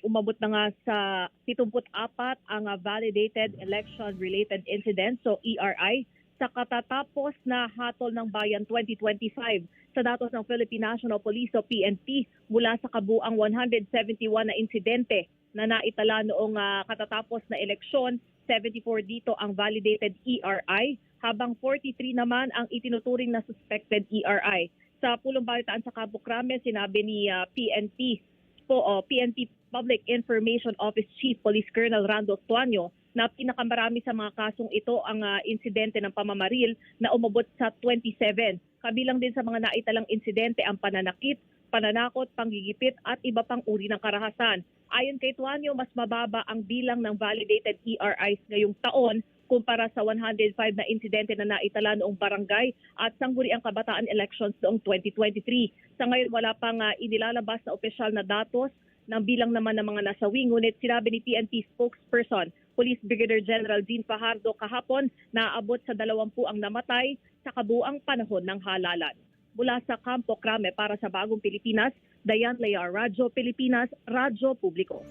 Umabot na nga sa 74 ang ah, validated election-related incidents, so ERI, sa katatapos na hatol ng bayan 2025 sa datos ng Philippine National Police o PNP mula sa kabuang 171 na insidente na naitala noong ah, katatapos na eleksyon. 74 dito ang validated ERI, habang 43 naman ang itinuturing na suspected ERI. Sa pulong balitaan sa Campo Crame, sinabi ni ah, PNP po o PNP Public Information Office Chief Police Colonel Rando Tuanyo na pinakamarami sa mga kasong ito ang ah, insidente ng pamamaril na umabot sa 27. Kabilang din sa mga naitalang insidente ang pananakit, pananakot, panggigipit at iba pang uri ng karahasan. Ayon kay Tuanyo, mas mababa ang bilang ng validated ERIs ngayong taon kumpara sa 105 na insidente na naitala noong barangay at sangguniang kabataan elections noong 2023. Sa ngayon, wala pang ah, inilalabas na opisyal na datos ng bilang naman ng mga nasawi. Ngunit sinabi ni PNP spokesperson, Police Brigadier General Dean Fajardo kahapon na aabot sa 20 ang namatay sa kabuang panahon ng halalan. Mula sa Campo Crame para sa Bagong Pilipinas, Dayan Layar, Radyo Pilipinas, Radyo Publiko.